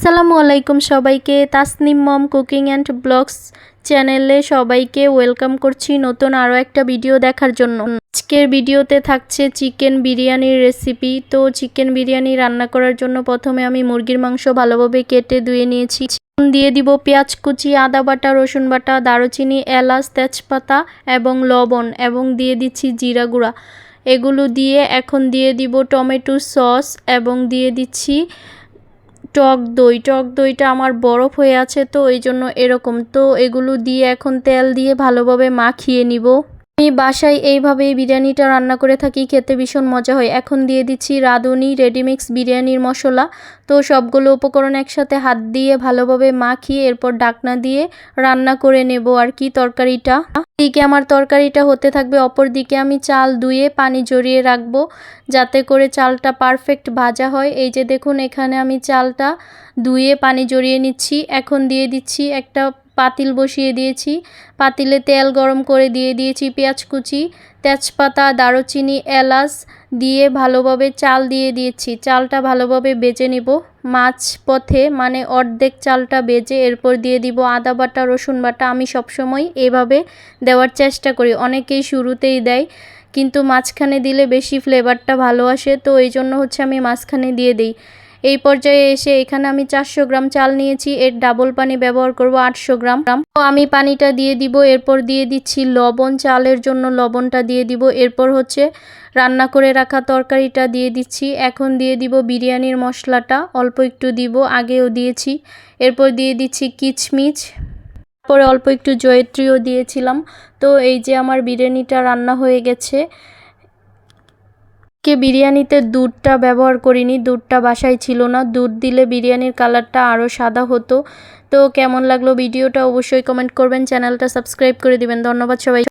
আসসালামু আলাইকুম সবাইকে। Tasnim Mom cooking and blogs চ্যানেলে সবাইকে ওয়েলকাম করছি নতুন আরও একটা ভিডিও দেখার জন্য। আজকের ভিডিওতে থাকছে চিকেন বিরিয়ানির রেসিপি। তো চিকেন বিরিয়ানি রান্না করার জন্য প্রথমে আমি মুরগির মাংস ভালোভাবে কেটে ধুয়ে নিয়েছি। দিয়ে দিব পেঁয়াজ কুচি, আদা বাটা, রসুন বাটা, দারুচিনি, এলাচ, তেজপাতা এবং লবণ এবং দিয়ে দিচ্ছি জিরা গুঁড়া। এগুলো দিয়ে এখন দিয়ে দিব টমেটো সস এবং দিয়ে দিচ্ছি টক দই, টক দইটা আমার বরফ হয়ে আছে তো এই জন্য এরকম। তো এগুলো দিয়ে এখন তেল দিয়ে ভালোভাবে মাখিয়ে নিব। আমি বাসায় এইভাবেই বিরিয়ানিটা রান্না করে থাকি, খেতে ভীষণ মজা হয়। এখন দিয়ে দিচ্ছি রাঁধুনি রেডিমিক্স বিরিয়ানির মশলা। তো সবগুলো উপকরণ একসাথে হাত দিয়ে ভালোভাবে মাখিয়ে এরপর ডাকনা দিয়ে রান্না করে নেব আর কি তরকারিটা। দিকে আমার তরকারিটা হতে থাকবে অপর দিকে আমি চাল ধুয়ে পানি জড়িয়ে রাখব যাতে করে চালটা পারফেক্ট ভাজা হয়। এই যে দেখুন, এখানে আমি চালটা ধুয়ে পানি জড়িয়ে নিচ্ছি। এখন দিয়ে দিচ্ছি একটা পাতিল বসিয়ে দিয়েছি। পাতিলে তেল গরম করে দিয়ে দিয়েছি পেঁয়াজ কুচি, তেজপাতা, দারুচিনি, এলাচ দিয়ে ভালোভাবে চাল দিয়ে দিয়েছি। চালটা ভালোভাবে বেজে নিব। মাছ পথে মানে অর্ধেক চালটা বেজে এরপর দিয়ে দিব আদা বাটা, রসুন বাটা। আমি সবসময় এভাবে দেওয়ার চেষ্টা করি। অনেকেই শুরুতেই দেয়, কিন্তু মাঝখানে দিলে বেশি ফ্লেভারটা ভালো আসে। তো এই জন্য হচ্ছে আমি মাঝখানে দিয়ে দিই। এই পর্যায়ে এসে এখানে আমি চারশো গ্রাম চাল নিয়েছি। এর ডাবল পানি ব্যবহার করব আটশো গ্রাম। তো আমি পানিটা দিয়ে দিব, এরপর দিয়ে দিচ্ছি লবণ। চালের জন্য লবণটা দিয়ে দিব। এরপর হচ্ছে রান্না করে রাখা তরকারিটা দিয়ে দিচ্ছি। এখন দিয়ে দিব বিরিয়ানির মশলাটা। অল্প একটু দিব, আগেও দিয়েছি। এরপর দিয়ে দিচ্ছি কিচমিচ। পরে অল্প একটু জয়ত্রীও দিয়েছিলাম। তো এই যে আমার বিরিয়ানিটা রান্না হয়ে গেছে। কে বিরিয়ানিতে দুধটা ব্যবহার করিনি, দুধটা বাসায় ছিল না। দুধ দিলে বিরিয়ানির কালারটা আরও সাদা হতো। তো কেমন লাগল ভিডিওটা অবশ্যই কমেন্ট করবেন, চ্যানেলটা সাবস্ক্রাইব করে দিবেন। ধন্যবাদ সবাই।